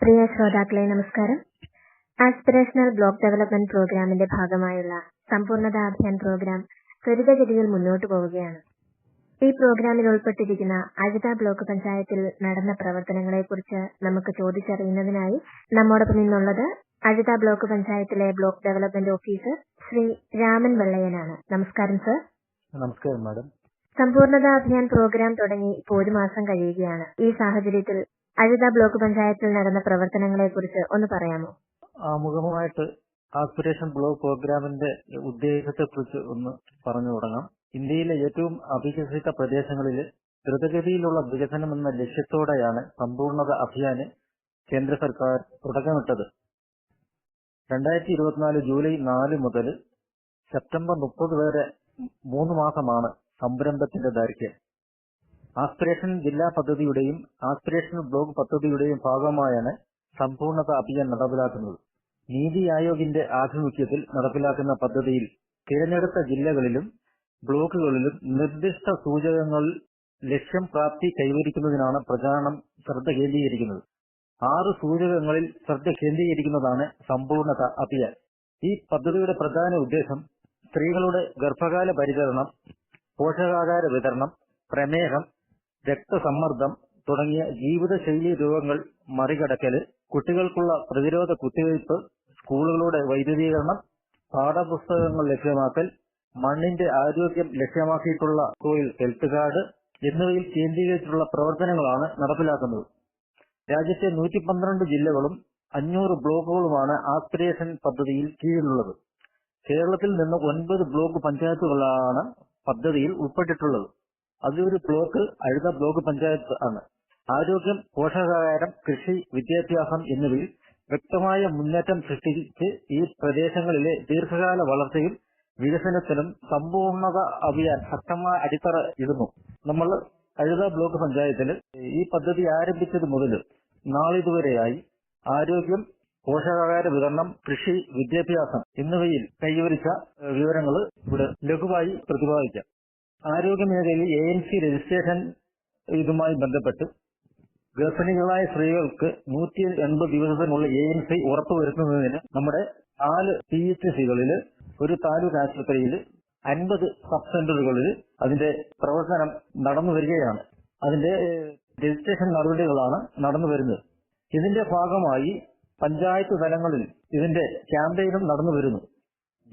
പ്രിയ ശ്രോതാക്കളെ നമസ്കാരം. Aspirational block development പ്രോഗ്രാമിന്റെ ഭാഗമായുള്ള സമ്പൂർണത അഭിയാൻ പ്രോഗ്രാം ത്വരിതഗതിയിൽ മുന്നോട്ടു പോവുകയാണ്. ഈ പ്രോഗ്രാമിൽ ഉൾപ്പെട്ടിരിക്കുന്ന അഴുത ബ്ലോക്ക് പഞ്ചായത്തിൽ നടന്ന പ്രവർത്തനങ്ങളെക്കുറിച്ച് നമുക്ക് ചോദിച്ചറിയുന്നതിനായി നമ്മോടൊപ്പം നിന്നുള്ളത് അഴുത ബ്ലോക്ക് പഞ്ചായത്തിലെ block development officer Shri Raman വെള്ളയനാണ്. നമസ്കാരം സർ നമസ്കാരം മാഡം സമ്പൂർണത അഭിയാൻ പ്രോഗ്രാം തുടങ്ങി ഇപ്പോൾ ഒരു മാസം കഴിയുകയാണ്. ഈ സാഹചര്യത്തിൽ അഴുത ബ്ലോക്ക് പഞ്ചായത്തിൽ നടന്ന പ്രവർത്തനങ്ങളെക്കുറിച്ച് ഒന്ന് പറയാമോ? ആമുഖമായിട്ട് ആസ്പിറേഷൻ ബ്ലോക്ക് പ്രോഗ്രാമിന്റെ ഉദ്ദേശത്തെക്കുറിച്ച് ഒന്ന് പറഞ്ഞു തുടങ്ങാം. ഇന്ത്യയിലെ ഏറ്റവും അവികസിത പ്രദേശങ്ങളിൽ ദ്രുതഗതിയിലുള്ള വികസനം എന്ന ലക്ഷ്യത്തോടെയാണ് സമ്പൂർണത അഭിയാന് കേന്ദ്ര സർക്കാർ തുടക്കമിട്ടത്. രണ്ടായിരത്തി ഇരുപത്തിനാല് ജൂലൈ നാല് മുതൽ സെപ്റ്റംബർ മുപ്പത് വരെ മൂന്ന് മാസമാണ് സംരംഭത്തിന്റെ ദൈർഘ്യം. ആസ്പിറേഷൻ ജില്ലാ പദ്ധതിയുടെയും ആസ്പിരേഷൻ ബ്ലോക്ക് പദ്ധതിയുടെയും ഭാഗമായാണ് സമ്പൂർണത അഭിയാൻ നടപ്പിലാക്കുന്നത്. നീതി ആയോഗിന്റെ ആഭിമുഖ്യത്തിൽ നടപ്പിലാക്കുന്ന പദ്ധതിയിൽ തിരഞ്ഞെടുത്ത ജില്ലകളിലും ബ്ലോക്കുകളിലും നിർദ്ദിഷ്ട സൂചകങ്ങളിൽ ലക്ഷ്യം പ്രാപ്തി കൈവരിക്കുന്നതിനാണ് പ്രചാരണം ശ്രദ്ധ കേന്ദ്രീകരിക്കുന്നത്. ആറ് സൂചകങ്ങളിൽ ശ്രദ്ധ കേന്ദ്രീകരിക്കുന്നതാണ് സമ്പൂർണത അഭിയാൻ. ഈ പദ്ധതിയുടെ പ്രധാന ഉദ്ദേശം സ്ത്രീകളുടെ ഗർഭകാല പരിചരണം പോഷകാഹാര വിതരണം പ്രമേഹം രക്തസമ്മർദ്ദം തുടങ്ങിയ ജീവിതശൈലി രോഗങ്ങൾ മറികടക്കൽ കുട്ടികൾക്കുള്ള പ്രതിരോധ കുത്തിവയ്പ് സ്കൂളുകളുടെ വൈദ്യുതീകരണം പാഠപുസ്തകങ്ങൾ ലഭ്യമാക്കൽ മണ്ണിന്റെ ആരോഗ്യം ലക്ഷ്യമാക്കിയിട്ടുള്ള സോയിൽ ഹെൽത്ത് കാർഡ് എന്നിവയിൽ കേന്ദ്രീകരിച്ചിട്ടുള്ള പ്രവർത്തനങ്ങളാണ് നടപ്പിലാക്കുന്നത്. രാജ്യത്തെ നൂറ്റി പന്ത്രണ്ട് ജില്ലകളും അഞ്ഞൂറ് ബ്ലോക്കുകളുമാണ് ആസ്പിരേഷൻ പദ്ധതിയിൽ കീഴിലുള്ളത്. കേരളത്തിൽ നിന്ന് ഒൻപത് ബ്ലോക്ക് പഞ്ചായത്തുകളാണ് പദ്ധതിയിൽ ഉൾപ്പെട്ടിട്ടുള്ളത്. അതിലൊരു ബ്ലോക്ക് അഴുത ബ്ലോക്ക് പഞ്ചായത്ത് ആണ്. ആരോഗ്യം പോഷകാഹാരം കൃഷി വിദ്യാഭ്യാസം എന്നിവയിൽ വ്യക്തമായ മുന്നേറ്റം സൃഷ്ടിച്ച് ഈ പ്രദേശങ്ങളിലെ ദീർഘകാല വളർച്ചയും വികസനത്തിനും സമ്പൂർണത അഭിയാൻ ശക്തമായ അടിത്തറ ഇടുന്നു. നമ്മൾ അഴുത ബ്ലോക്ക് പഞ്ചായത്തിൽ ഈ പദ്ധതി ആരംഭിച്ചത് മുതൽ നാളിതുവരെയായി ആരോഗ്യം പോഷകാഹാര വിതരണം കൃഷി വിദ്യാഭ്യാസം എന്നിവയിൽ കൈവരിച്ച വിവരങ്ങൾ ഇവിടെ ലഘുവായി പ്രതിപാദിക്കാം. ആരോഗ്യ മേഖലയിൽ എ എൻ സി രജിസ്ട്രേഷൻ ഇതുമായി ബന്ധപ്പെട്ട്. ഗർഭിണികളായ സ്ത്രീകൾക്ക് നൂറ്റി എൺപത് ദിവസത്തിനുള്ള എ എൻ സി ഉറപ്പുവരുത്തുന്നതിന് നമ്മുടെ നാല് പി എച്ച് സികളിൽ ഒരു താലൂക്ക് ആശുപത്രിയിൽ അൻപത് സബ് സെന്ററുകളിൽ അതിന്റെ പ്രവർത്തനം നടന്നു വരികയാണ്. അതിന്റെ രജിസ്ട്രേഷൻ നടപടികളാണ് നടന്നു വരുന്നത്. ഇതിന്റെ ഭാഗമായി പഞ്ചായത്ത് തലങ്ങളിൽ ഇതിന്റെ ക്യാമ്പയിനും നടന്നു വരുന്നു.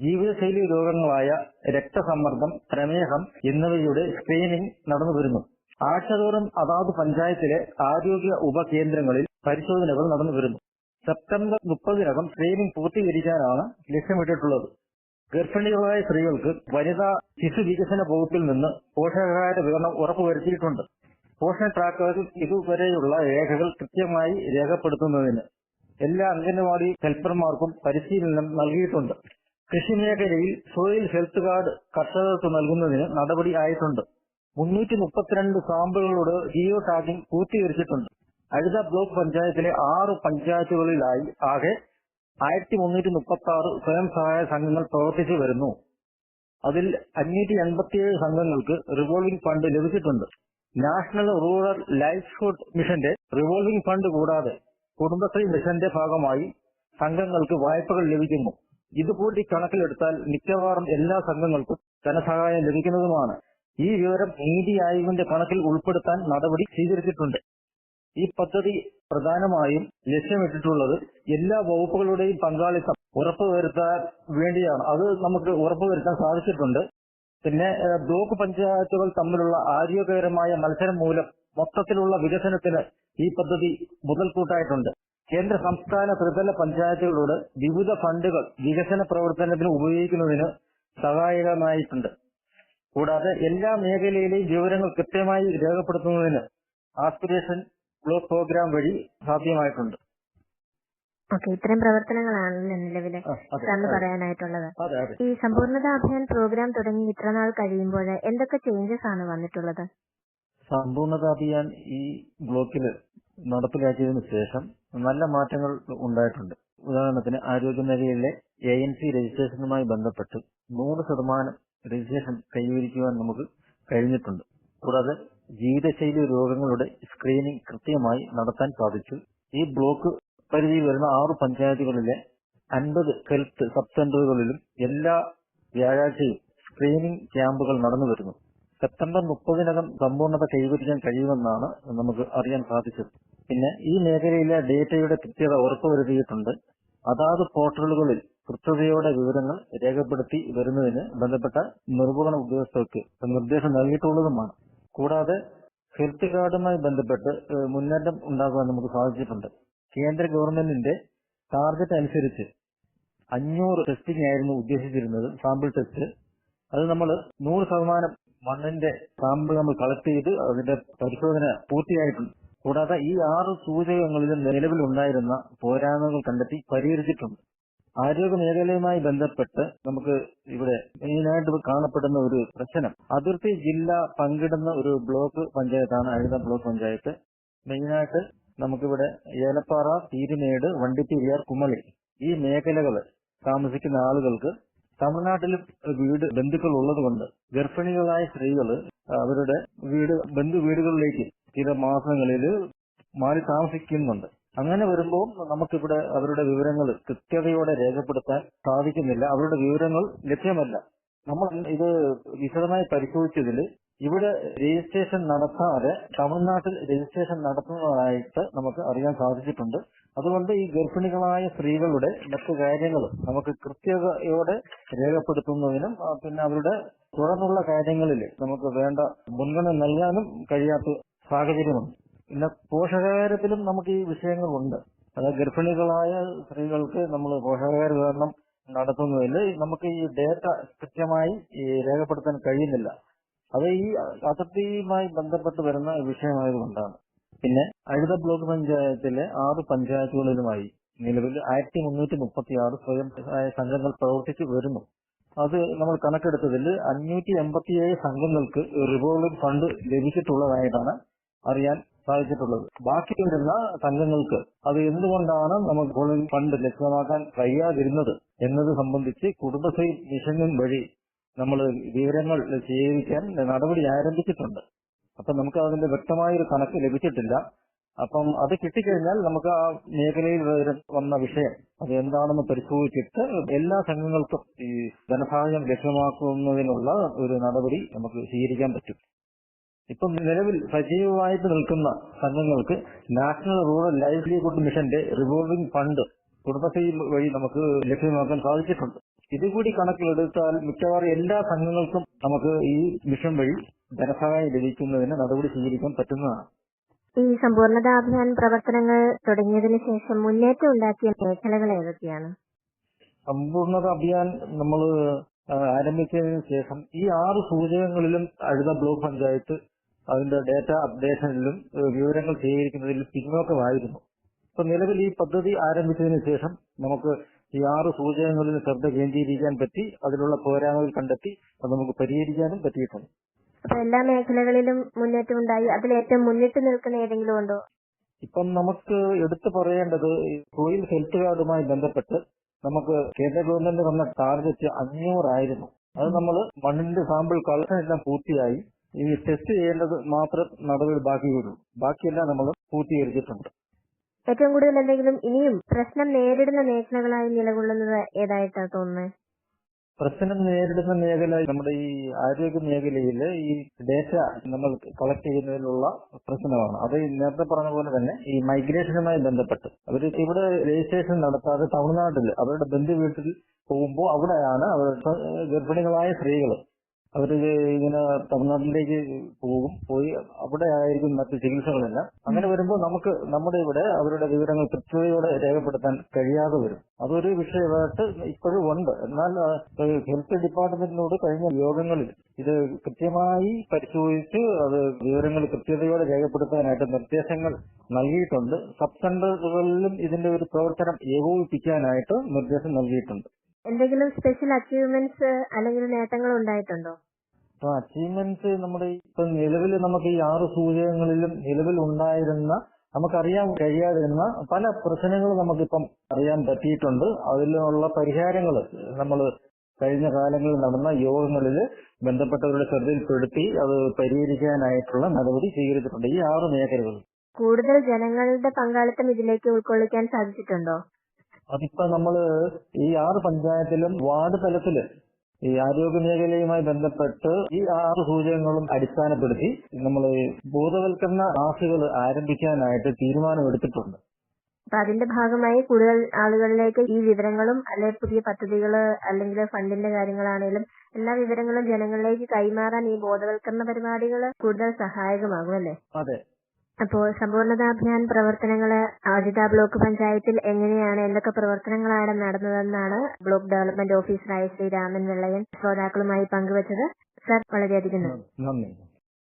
ജീവിതശൈലി രോഗങ്ങളായ രക്തസമ്മർദ്ദം പ്രമേഹം എന്നിവയുടെ സ്ക്രീനിംഗ് നടന്നു വരുന്നു. ആഴ്ചതോറും അതാത് പഞ്ചായത്തിലെ ആരോഗ്യ ഉപകേന്ദ്രങ്ങളിൽ പരിശോധനകൾ നടന്നു വരുന്നു. സെപ്റ്റംബർ മുപ്പതിനകം സ്ക്രീനിംഗ് പൂർത്തീകരിക്കാനാണ് ലക്ഷ്യമിട്ടിട്ടുള്ളത്. ഗർഭിണികളായ സ്ത്രീകൾക്ക് വനിതാ ശിശു വികസന വകുപ്പിൽ നിന്ന് പോഷകാഹാര വിതരണം ഉറപ്പുവരുത്തിയിട്ടുണ്ട്. പോഷൻ ട്രാക്കറിൽ ഇതുവരെയുള്ള രേഖകൾ കൃത്യമായി രേഖപ്പെടുത്തുന്നതിന് എല്ലാ അംഗനവാടി ഹെൽപ്പർമാർക്കും പരിശീലനം നൽകിയിട്ടുണ്ട്. കൃഷി മേഖലയിൽ സോയിൽ ഹെൽത്ത് കാർഡ് കർഷകർക്ക് നൽകുന്നതിന് നടപടി ആയിട്ടുണ്ട്. മുന്നൂറ്റി മുപ്പത്തിരണ്ട് സാമ്പിളുകളോട് ജിയോ ടാഗിംഗ് പൂർത്തീകരിച്ചിട്ടുണ്ട്. അഴുത ബ്ലോക്ക് പഞ്ചായത്തിലെ ആറ് പഞ്ചായത്തുകളിലായി ആകെ ആയിരത്തി മുന്നൂറ്റി മുപ്പത്തി ആറ് സ്വയം സഹായ സംഘങ്ങൾ പ്രവർത്തിച്ചു വരുന്നു. അതിൽ അഞ്ഞൂറ്റി എൺപത്തിയേഴ് സംഘങ്ങൾക്ക് റിവോൾവിംഗ് ഫണ്ട് ലഭിച്ചിട്ടുണ്ട്. നാഷണൽ റൂറൽ ലൈഫ്ഹുഡ് മിഷന്റെ റിവോൾവിംഗ് ഫണ്ട് കൂടാതെ കുടുംബശ്രീ മിഷന്റെ ഭാഗമായി സംഘങ്ങൾക്ക് വായ്പകൾ ലഭിക്കുന്നു. ഇതുകൂടി കണക്കിലെടുത്താൽ മിക്കവാറും എല്ലാ സംഘങ്ങൾക്കും ധനസഹായം ലഭിക്കുന്നതുമാണ്. ഈ വിവരം നീതി ആയോഗിന്റെ കണക്കിൽ ഉൾപ്പെടുത്താൻ നടപടി സ്വീകരിച്ചിട്ടുണ്ട്. ഈ പദ്ധതി പ്രധാനമായും ലക്ഷ്യമിട്ടിട്ടുള്ളത് എല്ലാ വകുപ്പുകളുടെയും പങ്കാളിത്തം ഉറപ്പുവരുത്താൻ വേണ്ടിയാണ്. അത് നമുക്ക് ഉറപ്പുവരുത്താൻ സാധിച്ചിട്ടുണ്ട്. പിന്നെ ബ്ലോക്ക് പഞ്ചായത്തുകൾ തമ്മിലുള്ള ആരോഗ്യകരമായ മത്സരം മൂലം മൊത്തത്തിലുള്ള വികസനത്തിന് ഈ പദ്ധതി മുതൽക്കൂട്ടായിട്ടുണ്ട്. കേന്ദ്ര സംസ്ഥാന ത്രിതല പഞ്ചായത്തുകളോട് വിവിധ ഫണ്ടുകൾ വികസന പ്രവർത്തനത്തിന് ഉപയോഗിക്കുന്നതിന് സഹായകമായിട്ടുണ്ട്. കൂടാതെ എല്ലാ മേഖലയിലെയും വിവരങ്ങൾ കൃത്യമായി രേഖപ്പെടുത്തുന്നതിന് ആസ്പിറേഷൻ ബ്ലോക്ക് പ്രോഗ്രാം വഴി സാധ്യമായിട്ടുണ്ട്. ഓക്കെ ഇത്തരം പ്രവർത്തനങ്ങളാണല്ലോ നിലവിലെ സാറിന്. പറയാനായിട്ടുള്ളത്. ഈ സമ്പൂർണത അഭിയാൻ പ്രോഗ്രാം തുടങ്ങി ഇത്ര നാൾ കഴിയുമ്പോൾ എന്തൊക്കെ ചേഞ്ചസ് ആണ് വന്നിട്ടുള്ളത്? സമ്പൂർണത അഭിയാൻ ഈ ബ്ലോക്കിൽ നടപ്പിലാക്കിയതിനു ശേഷം നല്ല മാറ്റങ്ങൾ ഉണ്ടായിട്ടുണ്ട്. ഉദാഹരണത്തിന് ആരോഗ്യ മേഖലയിലെ എ എൻ സി രജിസ്ട്രേഷനുമായി ബന്ധപ്പെട്ട് നൂറ് ശതമാനം രജിസ്ട്രേഷൻ കൈവരിക്കുവാൻ നമുക്ക് കഴിഞ്ഞിട്ടുണ്ട്. കൂടാതെ ജീവിതശൈലി രോഗങ്ങളുടെ സ്ക്രീനിംഗ് കൃത്യമായി നടത്താൻ സാധിച്ചു. ഈ ബ്ലോക്ക് പരിധിയിൽ വരുന്ന ആറ് പഞ്ചായത്തുകളിലെ അൻപത് ഹെൽത്ത് സബ് സെന്ററുകളിലും എല്ലാ വ്യാഴാഴ്ചയും സ്ക്രീനിംഗ് ക്യാമ്പുകൾ നടന്നു വരുന്നു. സെപ്റ്റംബർ മുപ്പതിനകം സമ്പൂർണത കൈവരിക്കാൻ കഴിയുമെന്നാണ് നമുക്ക് അറിയാൻ സാധിച്ചത്. പിന്നെ ഈ മേഖലയിലെ ഡേറ്റയുടെ കൃത്യത ഉറപ്പുവരുത്തിയിട്ടുണ്ട്. അതാത് പോർട്ടലുകളിൽ കൃത്യതയോടെ വിവരങ്ങൾ രേഖപ്പെടുത്തി വരുന്നതിന് ബന്ധപ്പെട്ട നിർവഹണ ഉദ്യോഗസ്ഥർക്ക് നിർദ്ദേശം നൽകിയിട്ടുള്ളതുമാണ്. കൂടാതെ ഹെൽത്ത് കാർഡുമായി ബന്ധപ്പെട്ട് മുന്നേറ്റം ഉണ്ടാകുവാൻ നമുക്ക് സാധിച്ചിട്ടുണ്ട്. കേന്ദ്ര ഗവൺമെന്റിന്റെ ടാർഗറ്റ് അനുസരിച്ച് അഞ്ഞൂറ് ടെസ്റ്റിംഗ് ആയിരുന്നു ഉദ്ദേശിച്ചിരുന്നത് സാമ്പിൾ ടെസ്റ്റ്. അത് നമ്മൾ നൂറ് ശതമാനം മണ്ണിന്റെ സാമ്പിൾ നമ്മൾ കളക്ട് ചെയ്ത് അതിന്റെ പരിശോധന പൂർത്തിയായിട്ടുണ്ട്. കൂടാതെ ഈ ആറ് സൂചകങ്ങളിലും നിലവിലുണ്ടായിരുന്ന പോരായ്മകൾ കണ്ടെത്തി പരിഹരിച്ചിട്ടുണ്ട്. ആരോഗ്യ മേഖലയുമായി ബന്ധപ്പെട്ട് നമുക്ക് ഇവിടെ മെയിനായിട്ട് കാണപ്പെടുന്ന ഒരു പ്രശ്നം. അതിർത്തി ജില്ല പങ്കിടുന്ന ഒരു ബ്ലോക്ക് പഞ്ചായത്താണ് അഴുത ബ്ലോക്ക് പഞ്ചായത്ത്. മെയിനായിട്ട് നമുക്കിവിടെ ഏലപ്പാറ തീരുമേട് വണ്ടിപ്പെരിയാർ കുമളി ഈ മേഖലകൾ താമസിക്കുന്ന ആളുകൾക്ക് തമിഴ്നാട്ടിൽ വീട് ബന്ധുക്കൾ ഉള്ളതുകൊണ്ട് ഗർഭിണികളായ സ്ത്രീകൾ അവരുടെ വീട് ബന്ധു വീടുകളിലേക്ക് ചില മാസങ്ങളിൽ മാറി താമസിക്കുന്നുണ്ട്. അങ്ങനെ വരുമ്പോൾ നമുക്കിവിടെ അവരുടെ വിവരങ്ങൾ കൃത്യതയോടെ രേഖപ്പെടുത്താൻ സാധിക്കുന്നില്ല. അവരുടെ വിവരങ്ങൾ ലഭ്യമല്ല. നമ്മൾ ഇത് വിശദമായി പരിശോധിച്ചതിൽ ഇവിടെ രജിസ്ട്രേഷൻ നടത്താതെ തമിഴ്നാട്ടിൽ രജിസ്ട്രേഷൻ നടത്തുന്നതായിട്ട് നമുക്ക് അറിയാൻ സാധിച്ചിട്ടുണ്ട്. അതുകൊണ്ട് ഈ ഗർഭിണികളായ സ്ത്രീകളുടെ മറ്റു കാര്യങ്ങൾ നമുക്ക് കൃത്യതയോടെ രേഖപ്പെടുത്തുന്നതിനും പിന്നെ അവരുടെ തുടർന്നുള്ള കാര്യങ്ങളിൽ നമുക്ക് വേണ്ട മുൻഗണന നൽകാനും കഴിയാത്ത സാഹചര്യമുണ്ട്. പിന്നെ പോഷകാഹാരത്തിലും നമുക്ക് ഈ വിഷയങ്ങളുണ്ട്. അതായത് ഗർഭിണികളായ സ്ത്രീകൾക്ക് നമ്മൾ പോഷകാഹാര വിതരണം നടത്തുന്നതിൽ നമുക്ക് ഈ ഡേറ്റ കൃത്യമായി രേഖപ്പെടുത്താൻ കഴിയുന്നില്ല. അത് ഈ അതിർത്തിയുമായി ബന്ധപ്പെട്ട് വരുന്ന വിഷയമായതുകൊണ്ടാണ്. പിന്നെ അഴുത ബ്ലോക്ക് പഞ്ചായത്തിലെ ആറ് പഞ്ചായത്തുകളിലുമായി നിലവിൽ ആയിരത്തി മുന്നൂറ്റി മുപ്പത്തി ആറ് സ്വയം സഹായ സംഘങ്ങൾ പ്രവർത്തിച്ചു വരുന്നു. അത് നമ്മൾ കണക്കെടുത്തതിൽ അഞ്ഞൂറ്റി എൺപത്തിയേഴ് സംഘങ്ങൾക്ക് റിവോൾവിംഗ് ഫണ്ട് ലഭിച്ചിട്ടുള്ളതായിട്ടാണ് അറിയാൻ സാധിച്ചിട്ടുള്ളത്. ബാക്കി വരുന്ന സംഘങ്ങൾക്ക് അത് എന്തുകൊണ്ടാണ് നമുക്ക് ഫണ്ട് ലഭ്യമാക്കാൻ കഴിയാതിരുന്നത് എന്നത് സംബന്ധിച്ച് കുടുംബശ്രീ മിഷനും വഴി നമ്മൾ വിവരങ്ങൾ ശേഖരിക്കാൻ നടപടി ആരംഭിച്ചിട്ടുണ്ട്. അപ്പൊ നമുക്ക് അതിന്റെ വ്യക്തമായ ഒരു കണക്ക് ലഭിച്ചിട്ടില്ല. അപ്പം അത് കിട്ടിക്കഴിഞ്ഞാൽ നമുക്ക് ആ മേഖലയിൽ വന്ന വിഷയം അത് എന്താണെന്ന് പരിശോധിച്ചിട്ട് എല്ലാ സംഘങ്ങൾക്കും ഈ ധനസഹായം ലഭ്യമാക്കുന്നതിനുള്ള ഒരു നടപടി നമുക്ക് സ്വീകരിക്കാൻ പറ്റും. ഇപ്പം നിലവിൽ സജീവമായിട്ട് നിൽക്കുന്ന സംഘങ്ങൾക്ക് നാഷണൽ റൂറൽ ലൈവ്ലിഹുഡ് മിഷന്റെ റിവോൾവിംഗ് ഫണ്ട് കുടുംബശ്രീ വഴി നമുക്ക് ലഭ്യമാക്കാൻ സാധിച്ചിട്ടുണ്ട്. ഇതുകൂടി കണക്കിലെടുത്താൽ മിക്കവാറും എല്ലാ സംഘങ്ങൾക്കും നമുക്ക് ഈ മിഷൻ വഴി ധനസഹായം ലഭിക്കുന്നതിന് നടപടി സ്വീകരിക്കാൻ പറ്റുന്നതാണ്. ഈ സമ്പൂർണതാഭിയാൻ പ്രവർത്തനങ്ങൾ തുടങ്ങിയതിനു ശേഷം മുന്നേറ്റം ഉണ്ടാക്കിയ മേഖലകൾ ഏതൊക്കെയാണ്? സമ്പൂർണത അഭിയാൻ നമ്മൾ ആരംഭിച്ചതിന് ശേഷം ഈ ആറ് സൂചകങ്ങളിലും അഴുത ബ്ലോക്ക് പഞ്ചായത്ത് അതിന്റെ ഡേറ്റ അപ്ഡേഷനിലും വിവരങ്ങൾ ശേഖരിക്കുന്നതിലും പിന്നോക്കമായിരുന്നു ഇപ്പൊ നിലവിൽ ഈ പദ്ധതി ആരംഭിച്ചതിന് ശേഷം നമുക്ക് ഈ ആറ് സൂചകങ്ങളിൽ ശ്രദ്ധ കേന്ദ്രീകരിക്കാൻ പറ്റി അതിലുള്ള പോരായ്മകൾ കണ്ടെത്തി അത് നമുക്ക് പരിഹരിക്കാനും പറ്റിയിട്ടുണ്ട്. അപ്പൊ എല്ലാ മേഖലകളിലും മുന്നേറ്റം ഉണ്ടായി. അതിൽ ഏറ്റവും മുന്നിട്ട് നിൽക്കുന്ന ഏതെങ്കിലും ഉണ്ടോ? ഇപ്പം നമുക്ക് എടുത്തു പറയേണ്ടത് സോയിൽ ഹെൽത്ത് കാർഡുമായി ബന്ധപ്പെട്ട് നമുക്ക് കേന്ദ്ര ഗവൺമെന്റ് തന്ന ടാർഗറ്റ് അഞ്ഞൂറായിരുന്നു. അത് നമ്മൾ മണ്ണിന്റെ സാമ്പിൾ കളക്ഷൻ എല്ലാം പൂർത്തിയായി. ഈ ടെസ്റ്റ് ചെയ്യേണ്ടത് മാത്രം നടപടി ബാക്കിയുള്ളൂ. ബാക്കിയെല്ലാം നമ്മൾ പൂർത്തീകരിച്ചിട്ടുണ്ട്. ഏറ്റവും കൂടുതൽ എന്തെങ്കിലും ഇനിയും പ്രശ്നം നേരിടുന്ന മേഖലകളായി നിലകൊള്ളുന്നത് ഏതായിട്ടാ തോന്നുന്നത് പ്രശ്നം നേരിടുന്ന മേഖല നമ്മുടെ ഈ ആരോഗ്യ മേഖലയിൽ ഈ ഡേറ്റ നമ്മൾ കളക്ട് ചെയ്യുന്നതിലുള്ള പ്രശ്നമാണ്. അത് നേരത്തെ പറഞ്ഞ പോലെ തന്നെ ഈ മൈഗ്രേഷനുമായി ബന്ധപ്പെട്ട്. അവർ ഇവിടെ രജിസ്ട്രേഷൻ നടത്താതെ തമിഴ്നാട്ടിൽ അവരുടെ ബന്ധു വീട്ടിൽ പോകുമ്പോൾ അവിടെയാണ് അവരുടെ ഗർഭിണികളായ സ്ത്രീകൾ അവർ ഇങ്ങനെ തമിഴ്നാട്ടിലേക്ക് പോകും. പോയി അവിടെ ആയിരിക്കും മറ്റു ചികിത്സകളെല്ലാം. അങ്ങനെ വരുമ്പോൾ നമുക്ക് നമ്മുടെ ഇവിടെ അവരുടെ വിവരങ്ങൾ കൃത്യതയോടെ രേഖപ്പെടുത്താൻ കഴിയാതെ വരും. അതൊരു വിഷയമായിട്ട് ഇപ്പോഴും ഉണ്ട്. എന്നാൽ ഹെൽത്ത് ഡിപ്പാർട്ട്മെന്റിനോട് കഴിഞ്ഞ യോഗങ്ങളിൽ ഇത് കൃത്യമായി പരിശോധിച്ച് അത് വിവരങ്ങൾ കൃത്യതയോടെ രേഖപ്പെടുത്താനായിട്ട് നിർദ്ദേശങ്ങൾ നൽകിയിട്ടുണ്ട്. സബ് സെന്ററുകളിലും ഇതിന്റെ ഒരു പ്രവർത്തനം ഏകോപിപ്പിക്കാനായിട്ട് നിർദ്ദേശം നൽകിയിട്ടുണ്ട്. എന്തെങ്കിലും സ്പെഷ്യൽ അച്ചീവ്മെന്റ്സ് അല്ലെങ്കിൽ നേട്ടങ്ങൾ ഉണ്ടായിട്ടുണ്ടോ? അപ്പൊ അച്ചീവ്മെന്റ്സ് നമ്മുടെ ഇപ്പൊ നിലവിൽ നമുക്ക് ഈ ആറ് സൂചകങ്ങളിലും നിലവിൽ ഉണ്ടായിരുന്ന നമുക്കറിയാൻ കഴിയാതിരുന്ന പല പ്രശ്നങ്ങളും നമുക്കിപ്പം അറിയാൻ പറ്റിയിട്ടുണ്ട്. അതിലുള്ള പരിഹാരങ്ങൾ നമ്മൾ കഴിഞ്ഞ കാലങ്ങളിൽ നടന്ന യോഗങ്ങളിൽ ബന്ധപ്പെട്ടവരുടെ ശ്രദ്ധയിൽപ്പെടുത്തി അത് പരിഹരിക്കാനായിട്ടുള്ള നടപടി സ്വീകരിച്ചിട്ടുണ്ട് ഈ ആറ് മേഖലകൾ കൂടുതൽ ജനങ്ങളുടെ പങ്കാളിത്തം ഇതിലേക്ക് ഉൾക്കൊള്ളിക്കാൻ സാധിച്ചിട്ടുണ്ടോ? അതിപ്പോ നമ്മൾ ഈ ആറ് പഞ്ചായത്തിലും വാർഡ് തലത്തിൽ ഈ ആരോഗ്യ മേഖലയുമായി ബന്ധപ്പെട്ട് ഈ ആറ് സൂചകങ്ങളും അടിസ്ഥാനപ്പെടുത്തി നമ്മൾ ബോധവൽക്കരണ ക്ലാസുകൾ ആരംഭിക്കാനായിട്ട് തീരുമാനമെടുത്തിട്ടുണ്ട്. അപ്പൊ അതിന്റെ ഭാഗമായി കൂടുതൽ ആളുകളിലേക്ക് ഈ വിവരങ്ങളും അല്ലെ പുതിയ പദ്ധതികൾ അല്ലെങ്കിൽ ഫണ്ടിന്റെ കാര്യങ്ങളാണെങ്കിലും എല്ലാ വിവരങ്ങളും ജനങ്ങളിലേക്ക് കൈമാറാൻ ഈ ബോധവൽക്കരണ പരിപാടികൾ കൂടുതൽ സഹായകമാകും അല്ലേ? അതെ. അപ്പോൾ സമ്പൂർണതാഭിയാൻ പ്രവർത്തനങ്ങൾ ആജിത ബ്ലോക്ക് പഞ്ചായത്തിൽ എങ്ങനെയാണ് എന്തൊക്കെ പ്രവർത്തനങ്ങളാണ് നടന്നതെന്നാണ് ബ്ലോക്ക് ഡെവലപ്മെന്റ് ഓഫീസറായ ശ്രീ രാമൻ വെള്ളയൻ ശ്രോതാക്കളുമായി പങ്കുവച്ചത്. സർ വളരെയധികം നന്ദി.